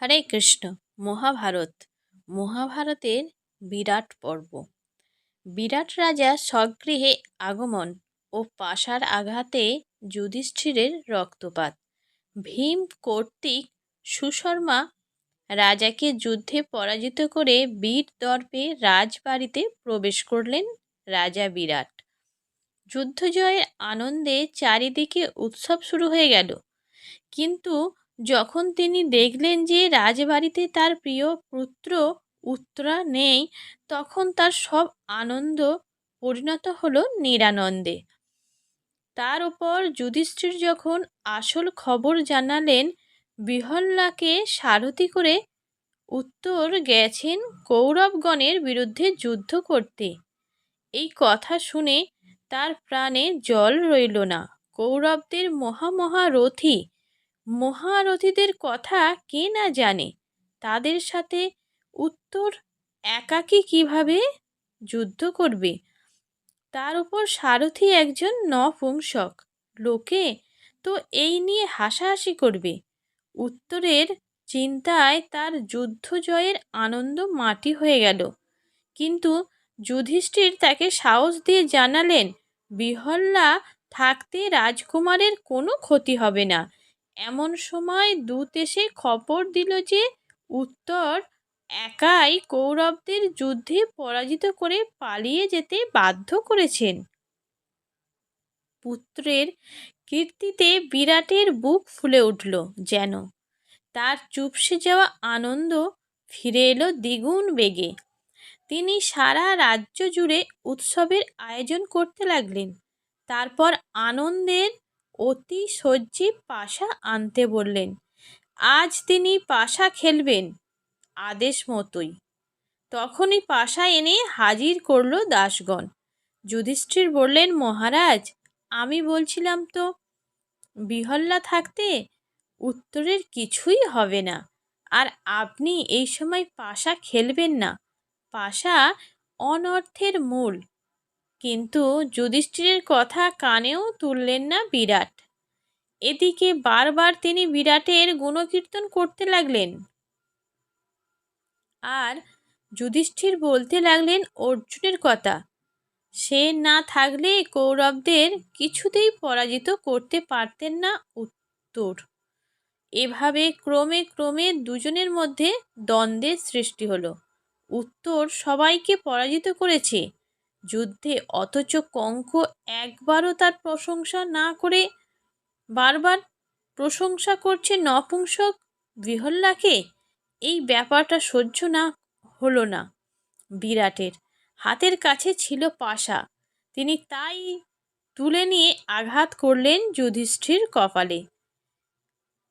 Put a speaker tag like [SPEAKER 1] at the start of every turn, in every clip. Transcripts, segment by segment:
[SPEAKER 1] হরে কৃষ্ণ। মহাভারত। মহাভারতের বিরাট পর্ব। বিরাট রাজা স্বগৃহে আগমন ও পাশার আঘাতে যুধিষ্ঠিরের রক্তপাত। ভীম কর্তৃক সুশর্মা রাজাকে যুদ্ধে পরাজিত করে বীর দর্পে রাজবাড়িতে প্রবেশ করলেন রাজা বিরাট। যুদ্ধজয়ের আনন্দে চারিদিকে উৎসব শুরু হয়ে গেল। কিন্তু যখন তিনি দেখলেন যে রাজবাড়িতে তার প্রিয় পুত্র উত্তরা নেই, তখন তার সব আনন্দ পরিণত হলো নিরানন্দে। তার ওপর যুধিষ্ঠির যখন আসল খবর জানালেন বিহল্লাকে সারথি করে উত্তর গেছেন কৌরবগণের বিরুদ্ধে যুদ্ধ করতে। এই কথা শুনে তার প্রাণে জল রইল না। কৌরবদের মহামহারথী মহারথীদের কথা কে না জানে? তাদের সাথে উত্তর একাকী কীভাবে যুদ্ধ করবে? তার উপর সারথি একজন নপুংসক। লোকে তো এই নিয়ে হাসাহাসি করবে। উত্তরের চিন্তায় তার যুদ্ধ জয়ের আনন্দ মাটি হয়ে গেল। কিন্তু যুধিষ্ঠির তাকে সাহস দিয়ে জানালেন, বিহল্লা থাকতে রাজকুমারের কোনো ক্ষতি হবে না। এমন সময় দূত এসে খবর দিল যে উত্তর একাই কৌরবদের যুদ্ধে পরাজিত করে পালিয়ে যেতে বাধ্য করেছেন। পুত্রের কীর্তিতে বিরাটের বুক ফুলে উঠল যেন। তার চুপসে যাওয়া আনন্দ ফিরে এলো দ্বিগুণ বেগে। তিনি সারা রাজ্য জুড়ে উৎসবের আয়োজন করতে লাগলেন। তারপর আনন্দের অতি সজ্জে পাশা আনতে বললেন, আজ তিনি পাশা খেলবেন আদেশ মতোই। তখনই পাশা এনে হাজির করল দাসগণ। যুধিষ্ঠির বললেন, মহারাজ, আমি বলছিলাম তো, বিহল্লা থাকতে উত্তরের কিছুই হবে না। আর আপনি এই সময় পাশা খেলবেন না। পাশা অনর্থের মূল। কিন্তু যুধিষ্ঠিরের কথা কানেও তুললেন না বিরাট। এদিকে বারবার তিনি বিরাটের গুণকীর্তন করতে লাগলেন। আর যুধিষ্ঠির বলতে লাগলেন অর্জুনের কথা। সে না থাকলে কৌরবদের কিছুতেই পরাজিত করতে পারতেন না উত্তর। এভাবে ক্রমে ক্রমে দুজনের মধ্যে দ্বন্দ্বের সৃষ্টি হলো। উত্তর সবাইকে পরাজিত করেছে। যুদ্ধে অথচ কঙ্ক একবারও তার প্রশংসা না করে বারবার প্রশংসা করছে নপুংসক বিহল্লাকে? এই ব্যাপারটা সহ্য না, হলো না। বিরাটের হাতের কাছে ছিল পাশা। তিনি তাই তুলে নিয়ে আঘাত করলেন যুধিষ্ঠির কপালে।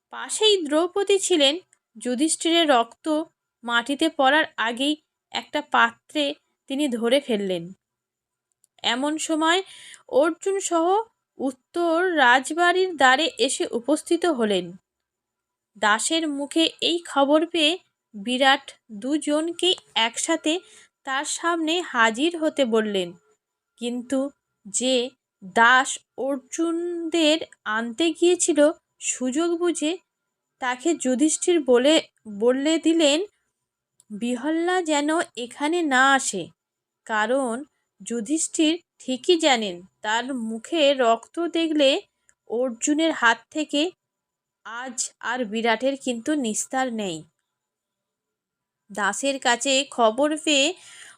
[SPEAKER 1] পাশেই দ্রৌপদী ছিলেন। যুধিষ্ঠিরের রক্ত মাটিতে পড়ার আগেই একটা পাত্রে তিনি ধরে ফেললেন। এমন সময় অর্জুন সহ উত্তর রাজবাড়ির দ্বারে এসে উপস্থিত হলেন। দাসের মুখে এই খবর পেয়ে বিরাট দুজনকে একসাথে তার সামনে হাজির হতে বললেন, কিন্তু যে দাস অর্জুনদের আনতে গিয়েছিল সুযোগ বুঝে তাকে যুধিষ্ঠির বলে, বললে দিলেন, বিহল্লা যেন এখানে না আসে, কারণ যুধিষ্ঠির ঠিকই জানেন, তার মুখে রক্ত দেখলে অর্জুনের হাত থেকে আজ আর বিরাটের কিন্তু নিস্তার নেই। দাসের কাছে খবর পেয়ে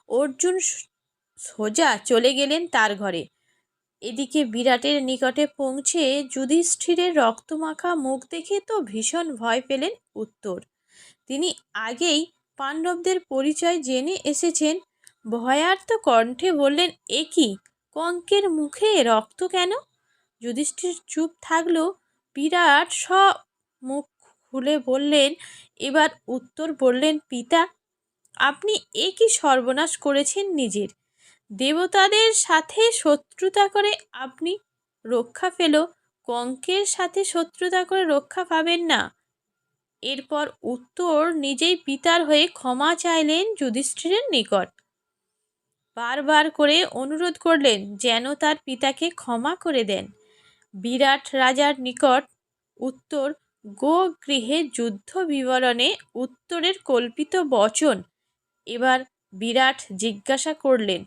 [SPEAKER 1] অর্জুন সোজা চলে গেলেন তার ঘরে। এদিকে বিরাটের নিকটে পৌঁছে যুধিষ্ঠিরের রক্তমাখা মুখ দেখে তো ভীষণ ভয় পেলেন উত্তর। তিনি আগেই পাণ্ডবদের পরিচয় জেনে এসেছেন ভয়ার্ত কণ্ঠে বললেন, এ কি? কঙ্কের মুখে রক্ত কেন? যুধিষ্ঠির চুপ থাকল বিরাট সব মুখ খুলে বললেন, এবার উত্তর বললেন, পিতা, আপনি এ কি সর্বনাশ করেছেন নিজের? দেবতাদের সাথে শত্রুতা করে আপনি রক্ষা পেল, কঙ্কের সাথে শত্রুতা করে রক্ষা পাবেন না। এরপর উত্তর নিজেই পিতার হয়ে ক্ষমা চাইলেন যুধিষ্ঠিরের নিকট। বারবার করে অনুরোধ করলেন যেন তার পিতাকে ক্ষমা করে দেন। বিরাট রাজার নিকট উত্তর, গো গৃহে যুদ্ধ বিবরণে উত্তরের কল্পিত বচন। এবার বিরাট জিজ্ঞাসা করলেন,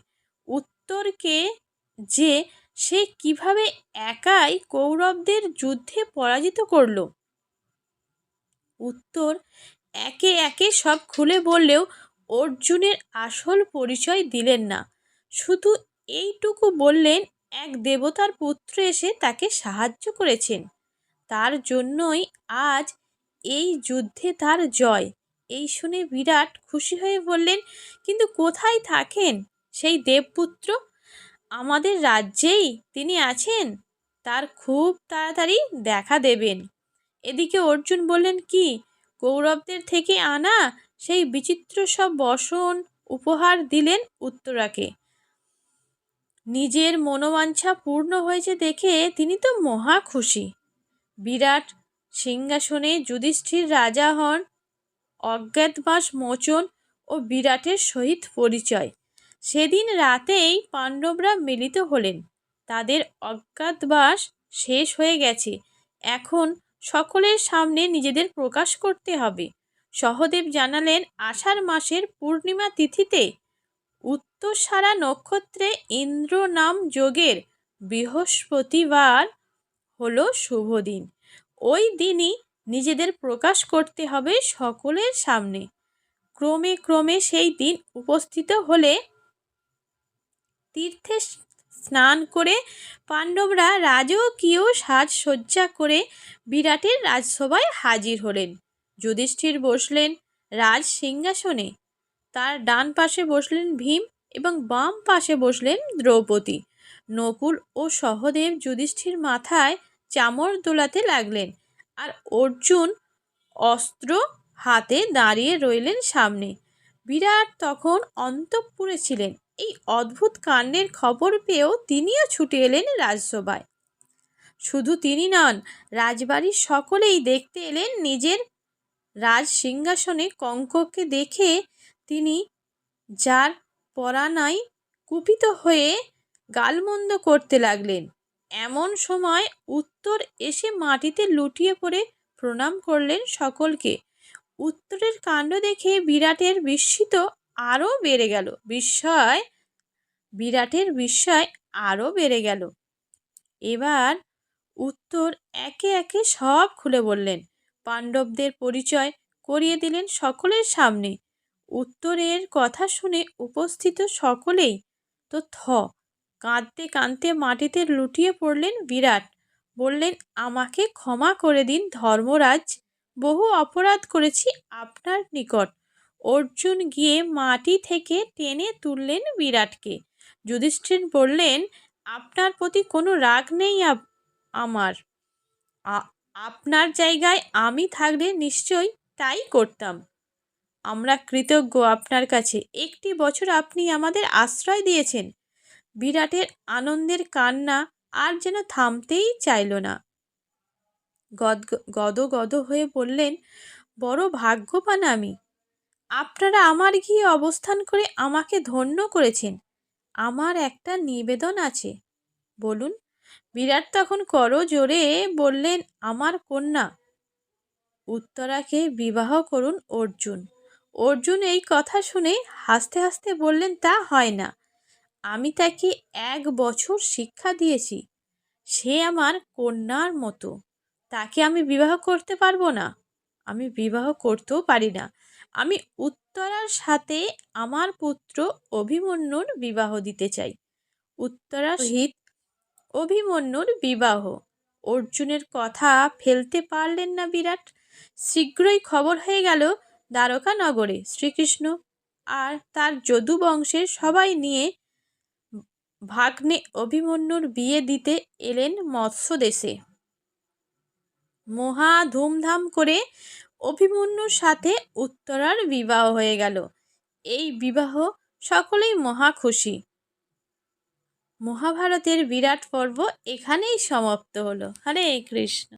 [SPEAKER 1] উত্তরকে যে সে কীভাবে একাই কৌরবদের যুদ্ধে পরাজিত করল? উত্তর, একে একে সব খুলে বললেও অর্জুনের আসল পরিচয় দিলেন না। শুধু এইটুকু বললেন, এক দেবতার পুত্র এসে তাকে সাহায্য করেছেন। তার জন্যই আজ এই যুদ্ধে তার জয়। এই শুনে বিরাট খুশি হয়ে বললেন, কিন্তু কোথায় থাকেন সেই দেবপুত্র? আমাদের রাজ্যেই তিনি আছেন। তার খুব তাড়াতাড়ি দেখা দেবেন। এদিকে অর্জুন বললেন, কি কৌরবদের থেকে আনা সেই বিচিত্র সব বসন উপহার দিলেন উত্তরাকে। নিজের মনোবাঞ্ছা পূর্ণ হয়েছে দেখে তিনি তো মহা খুশি। বিরাট সিংহাসনে যুধিষ্ঠির রাজা হন, অজ্ঞাতবাস মোচন ও বিরাটের সহিত পরিচয়। সেদিন রাতেই পাণ্ডবরা মিলিত হলেন। তাদের অজ্ঞাতবাস শেষ হয়ে গেছে। এখন সকলের সামনে নিজেদের প্রকাশ করতে হবে। সহদেব জানালেন, আষাঢ় মাসের পূর্ণিমা তিথিতে উত্তরসারা নক্ষত্রে ইন্দ্র নাম যোগের বৃহস্পতিবার হলো শুভ দিন। ওই দিনই নিজেদের প্রকাশ করতে হবে সকলের সামনে। ক্রমে ক্রমে সেই দিন উপস্থিত হলে তীর্থে স্নান করে পাণ্ডবরা রাজকীয় সাজসজ্জা করে বিরাটের রাজসভায় হাজির হলেন। যুধিষ্ঠির বসলেন রাজ সিংহাসনে। তার ডান পাশে বসলেন ভীম এবং বাম পাশে বসলেন দ্রৌপদী। নকুল ও সহদেব যুধিষ্ঠির মাথায় চামর দোলাতে লাগলেন আর অর্জুন অস্ত্র হাতে দাঁড়িয়ে রইলেন সামনে। বিরাট তখন অন্তঃপুরে ছিলেন। এই অদ্ভুত কাণ্ডের খবর পেয়েও তিনিও ছুটে এলেন রাজসভায়। শুধু তিনি নন, রাজবাড়ির সকলেই দেখতে এলেন নিজের রাজ সিংহাসনে কঙ্ককে দেখে তিনি যার পরানায় কুপিত হয়ে গালমন্দ করতে লাগলেন। এমন সময় উত্তর এসে মাটিতে লুটিয়ে পড়ে প্রণাম করলেন সকলকে। উত্তরের কাণ্ড দেখে বিরাটের বিস্মিত আরও বেড়ে গেল। বিস্ময়, বিরাটের বিস্ময় আরও বেড়ে গেল। এবার উত্তর একে একে সব খুলে বললেন পাণ্ডবদের পরিচয় করিয়ে দিলেন সকলের সামনে। উত্তরের কথা শুনে উপস্থিত সকলেই তো থ, কাঁদতে কাঁদতে মাটিতে লুটিয়ে পড়লেন বিরাট। বললেন, আমাকে ক্ষমা করে দিন ধর্মরাজ, বহু অপরাধ করেছি আপনার নিকট। অর্জুন গিয়ে মাটি থেকে টেনে তুললেন বিরাটকে। যুধিষ্ঠির বললেন, আপনার প্রতি কোনো রাগ নেই আমার। আপনার জায়গায় আমি থাকলে নিশ্চয় তাই করতাম। আমরা কৃতজ্ঞ আপনার কাছে। একটি বছর আপনি আমাদের আশ্রয় দিয়েছেন। বিরাটের আনন্দের কান্না আর যেন থামতেই চাইল না। গদ গদ গদ হয়ে বললেন, বড় ভাগ্যবান আমি। আপনারা আমার গিয়ে অবস্থান করে আমাকে ধন্য করেছেন। আমার একটা নিবেদন আছে। বলুন। বিরাট তখন করো জোরে বললেন, আমার কন্যা। উত্তরাকে বিবাহ করুন অর্জুন। অর্জুন এই কথা শুনে হাসতে হাসতে বললেন, তা হয় না। আমি তাকে এক বছর শিক্ষা দিয়েছি। সে আমার কন্যার মতো। তাকে আমি বিবাহ করতে পারব না। আমি বিবাহ করতেও পারি না। আমি উত্তরার সাথে আমার পুত্র অভিমন্যুর বিবাহ দিতে চাই। উত্তরা সহিত অভিমন্যুর বিবাহ। অর্জুনের কথা ফেলতে পারলেন না বিরাট। শীঘ্রই খবর হয়ে গেল দ্বারকা নগরে শ্রীকৃষ্ণ। আর তার যদু বংশের সবাই নিয়ে ভাগ্নে অভিমন্যুর বিয়ে দিতে এলেন মৎস্য দেশে মহা ধুমধাম করে অভিমন্যুর সাথে উত্তরার বিবাহ হয়ে গেল। এই বিবাহ সকলেই মহা খুশি। মহাভারতের বিরাট পর্ব এখানেই সমাপ্ত হলো। হরে কৃষ্ণ।